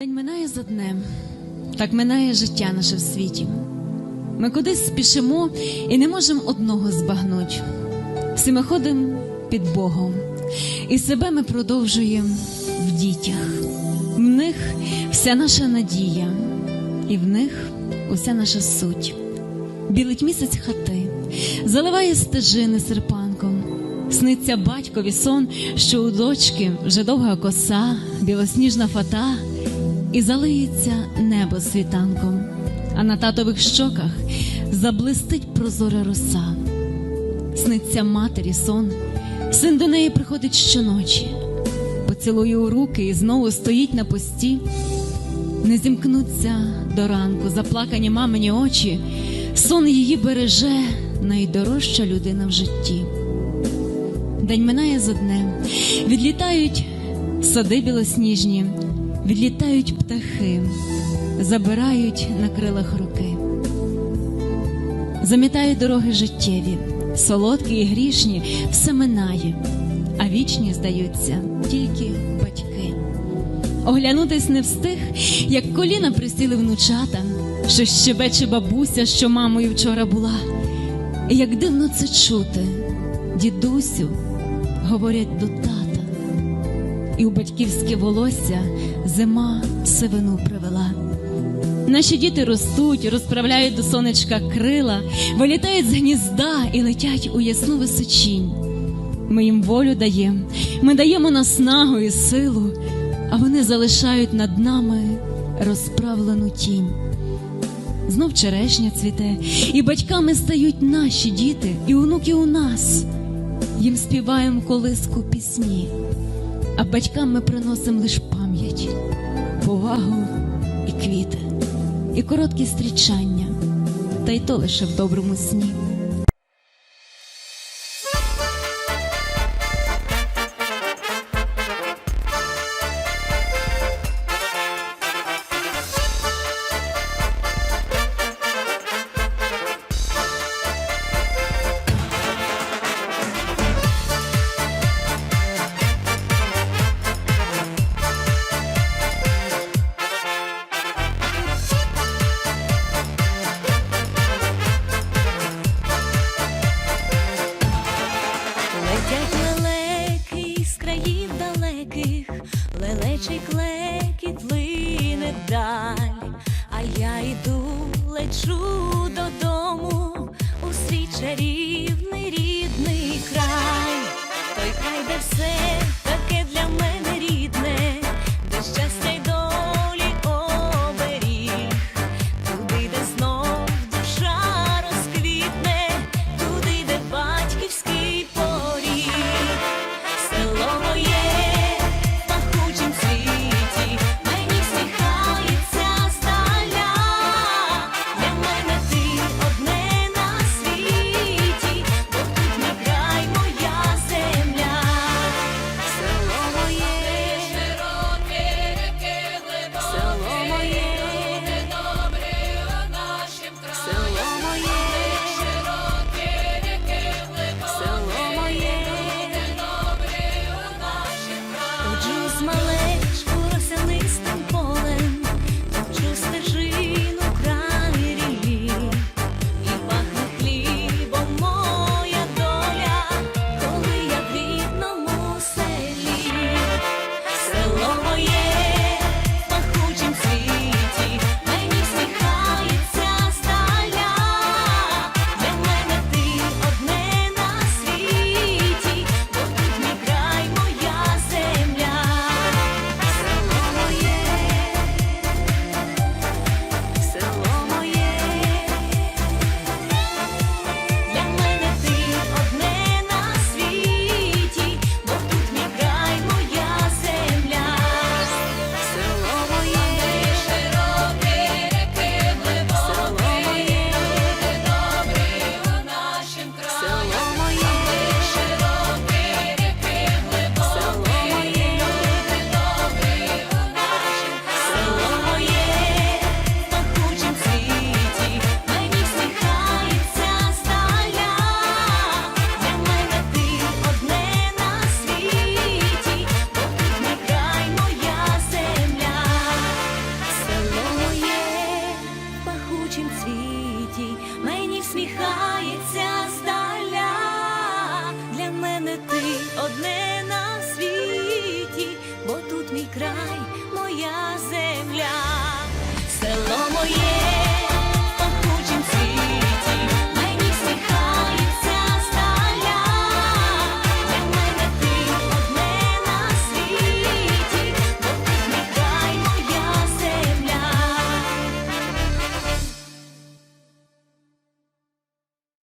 День минає за днем, так минає життя наше в світі. Ми кудись спішимо і не можемо одного збагнуть. Всі ми ходимо під Богом, і себе ми продовжуємо в дітях. В них вся наша надія, і в них уся наша суть. Білить місяць хати, заливає стежини серпанком. Сниться батькові сон, що у дочки вже довга коса, білосніжна фата, і залиється небо світанком, а на татових щоках заблистить прозора роса. Сниться матері сон, син до неї приходить щоночі, поцілує у руки і знову стоїть на пості. Не зімкнуться до ранку заплакані мамині очі, сон її береже найдорожча людина в житті. День минає за днем, відлітають сади білосніжні, відлітають птахи, забирають на крилах руки, замітають дороги життєві, солодкі і грішні, все минає, а вічні здаються тільки батьки. Оглянутись не встиг, як коліна присіли внучата, що щебече бабуся, що мамою вчора була. І як дивно це чути, дідусю, говорять до тата, і у батьківське волосся зима сивину привела. Наші діти ростуть, розправляють до сонечка крила, вилітають з гнізда і летять у ясну височінь. Ми їм волю даємо, ми даємо наснагу і силу, а вони залишають над нами розправлену тінь. Знов черешня цвіте, і батьками стають наші діти, і онуки у нас. Їм співаємо колиску пісні, а батькам ми приносимо лише пам'ять, повагу і квіти, і короткі стрічання, та й то лише в доброму сні. Лелечий клекіт лине далі, а я йду, лечу додому у свій чарівний рідний край, той край, де все світі, мені всміхається здаля, для мене ти одне на світі, бо тут мій край.